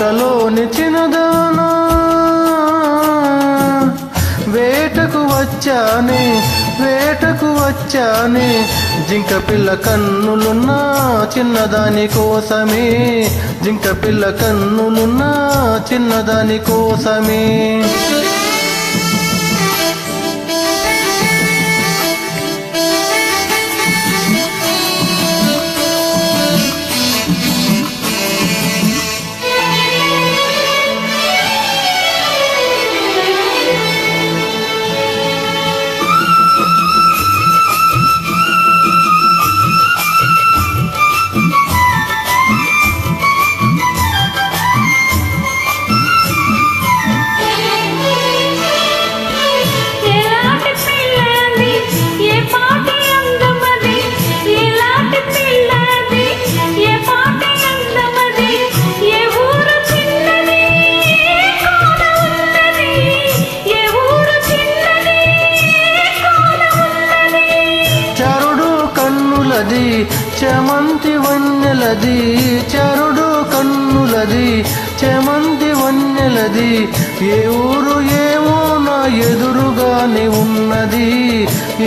కోటలోని చిన్నదానా వేటకు వచ్చాని వేటకు వచ్చాను జింక పిల్ల కన్నులున్నా చిన్నదాని కోసమే. జింక పిల్ల కన్నులున్నా చిన్నదాని కోసమే. చెమంతి వన్నెలది చరుడు కన్నులది చెమంతి వన్నెలది ఏ ఊరు ఏమో నా ఎదురుగానే ఉన్నది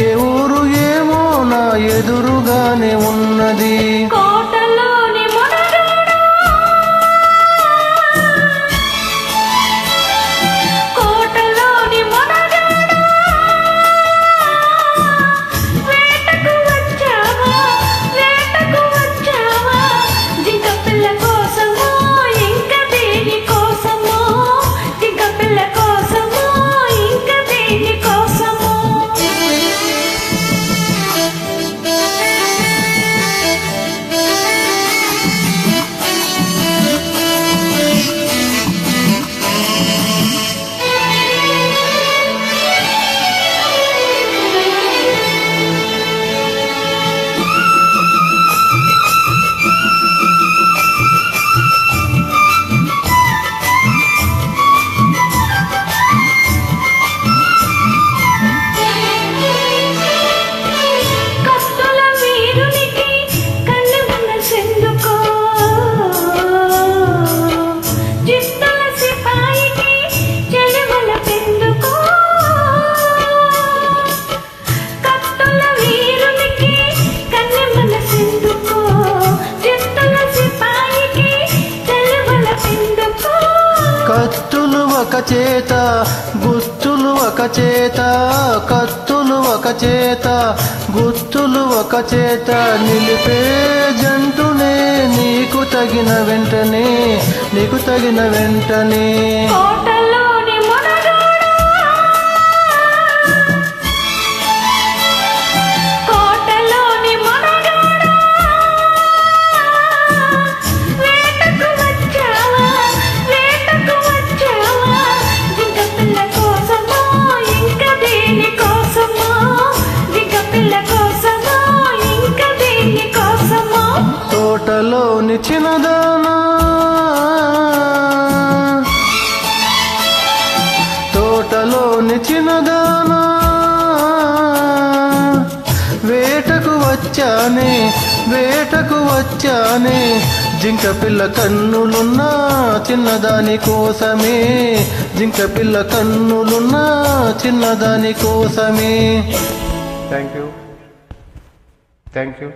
ఏ ఊరు ఏమో నా ఎదురుగానే ఉన్నది. ఒక చేత గుత్తులు ఒక చేత కత్తులు ఒక చేత గుత్తులు ఒక చేత నిలిపే జంటునే నీకు తగిన వెంటనే నీకు తగిన వెంటనే. చిన్నదానా తోటలోని చిన్నదానా వేటకు వచ్చానే వేటకు వచ్చానే జింక పిల్ల కన్నులున్నా చిన్నదాని కోసమే. జింక పిల్ల కన్నులున్నా చిన్నదాని కోసమే. Thank you thank you